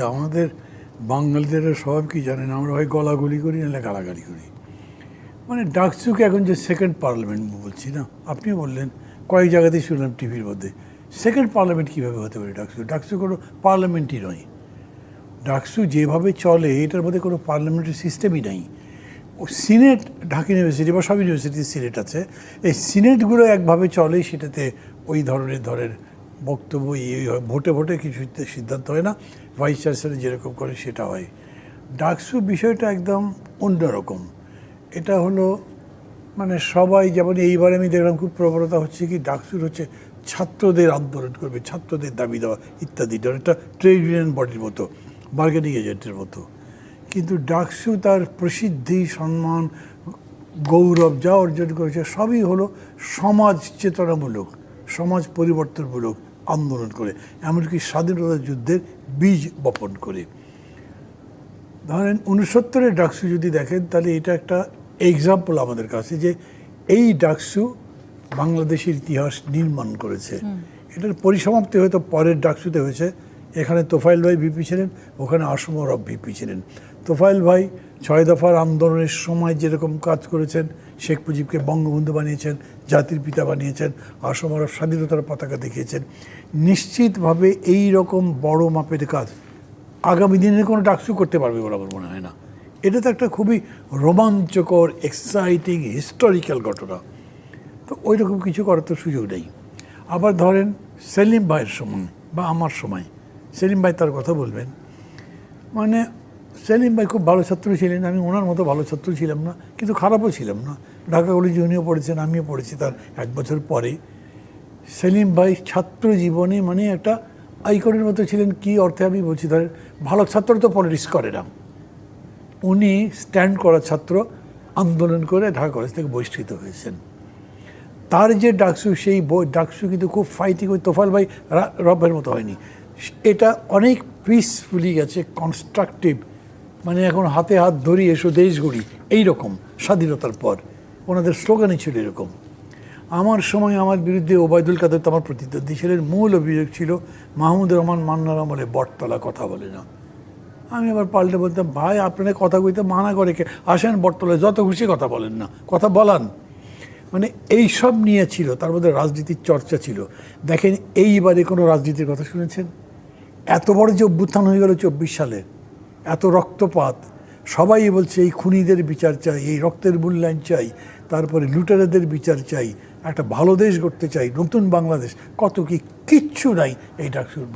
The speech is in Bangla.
আমাদের বাঙালিদের স্বভাব কি জানেন? আমরা হয় গলাগুলি করি নাহলে গালাগালি করি। মানে ডাকসুকে এখন যে সেকেন্ড পার্লামেন্ট বলছি না? আপনি বললেন, কয়েক জায়গাতেই শুনলাম টিভির মধ্যে। সেকেন্ড পার্লামেন্ট কীভাবে হতে পারে ডাকসু? ডাকসু কোনো পার্লামেন্টই নয়। ডাকসু যেভাবে চলে, এটার মধ্যে কোনো পার্লামেন্টের সিস্টেমই নাই। ও সিনেট, ঢাকা ইউনিভার্সিটি বা সব ইউনিভার্সিটির সিনেট আছে। এই সিনেটগুলো একভাবে চলে, সেটাতে ওই ধরনের ধরেন বক্তব্য এই হয়, ভোটে ভোটে কিছু সিদ্ধান্ত হয় না ভাইস চ্যান্সেলর যেরকম করে সেটা হয়। ডাকসু বিষয়টা একদম অন্যরকম। এটা হলো মানে সবাই যেমন এইবারে আমি দেখলাম খুব প্রবণতা হচ্ছে কি, ডাকসুর হচ্ছে ছাত্রদের আন্দোলন করবে, ছাত্রদের দাবি দেওয়া ইত্যাদি একটা ট্রেড ইউনিয়ন বডির মতো বার্গেনিং এজেন্টের মতো। কিন্তু ডাকসু তার প্রসিদ্ধি, সম্মান, গৌরব যা অর্জন করেছে, সবই হলো সমাজ চেতনামূলক, সমাজ পরিবর্তনমূলক। আন্দোলন করে এমনকি স্বাধীনতা যুদ্ধের বীজ বপন করে। ধরেন উনসত্তরের ডাকসু যদি দেখেন তাহলে এটা একটা এক্সাম্পল আমাদের কাছে যে এই ডাকসু বাংলাদেশের ইতিহাস নির্মাণ করেছে। এটার পরিসমাপ্তি হয়তো পরের ডাকসুতে হয়েছে। এখানে তোফাইল ভাই ভিপি ছিলেন ওখানে আসমরব ভিপি ছিলেন। তোফাইল ভাই ছয় দফার আন্দোলনের সময় যেরকম কাজ করেছেন, শেখ মুজিবকে বঙ্গবন্ধু বানিয়েছেন, জাতির পিতা বানিয়েছেন আসমরব স্বাধীনতার পতাকা দেখিয়েছেন। নিশ্চিতভাবে এই রকম বড় মাপের কাজ আগামী দিনে কোনো ডাকসু করতে পারবে বলে আমার মনে হয় না। এটা তো একটা খুবই রোমাঞ্চকর এক্সাইটিং হিস্টোরিক্যাল ঘটনা। তো ওই রকম কিছু করার তো সুযোগ নেই। আবার ধরেন সেলিম ভাইয়ের সময় বা আমার সময়, সেলিম ভাই তার কথা বলবেন। মানে সেলিম ভাই খুব ভালো ছাত্র ছিলেন, আমি ওনার মতো ভালো ছাত্র ছিলাম না, কিন্তু খারাপও ছিলাম না। ঢাকা কলেজে উনিও পড়েছেন, আমিও পড়েছি তার এক বছর পরে। সেলিম ভাই ছাত্র জীবনে মানে একটা আইকনের মতো ছিলেন, কি অর্থে আমি বলছি ধরেন ভালো ছাত্র তো পলিটিক্স করে না। উনি স্ট্যান্ড করা ছাত্র আন্দোলন করে ঢাকা কলেজ থেকে বহিষ্কৃত হয়েছেন। তার যে ডাকসু, সেই বই, ডাকসু কিন্তু খুব ফাইটিং ওই তোফাল ভাই রবের মতো হয়নি। এটা অনেক পিসফুলি গেছে কনস্ট্রাকটিভ মানে এখন হাতে হাত ধরি এসো দেশ গড়ি। এইরকম স্বাধীনতার পর। ওনাদের স্লোগানই ছিল এরকম। আমার সময় আমার বিরুদ্ধে ওবায়দুল কাদের আমার প্রতিদ্বন্দ্বী ছিলেন। মূল অভিযোগ ছিল মাহমুদ রহমান মান্নার আমলে বটতলা কথা বলে না। আমি আবার পাল্টে বলতাম, ভাই, আপনারা কথা কইতে মানা করে কে? আসেন বটতলায়, যত খুশি কথা বলেন না। কথা বলান। মানে এই সব নিয়ে ছিল, তার মধ্যে রাজনীতির চর্চা ছিল। দেখেন, এইবারে কোনো রাজনীতির কথা শুনেছেন? এত বড় যে অভ্যুত্থান হয়ে গেল চব্বিশ সালে। এত রক্তপাত। সবাই বলছে, এই খুনিদের বিচার চাই, এই রক্তের মূল্যায়ন চাই, তারপরে লুটেরাদের বিচার চাই, একটা ভালো দেশ গড়তে চাই, নতুন বাংলাদেশ। কত কি, কিচ্ছু নাই এই ডাকসুর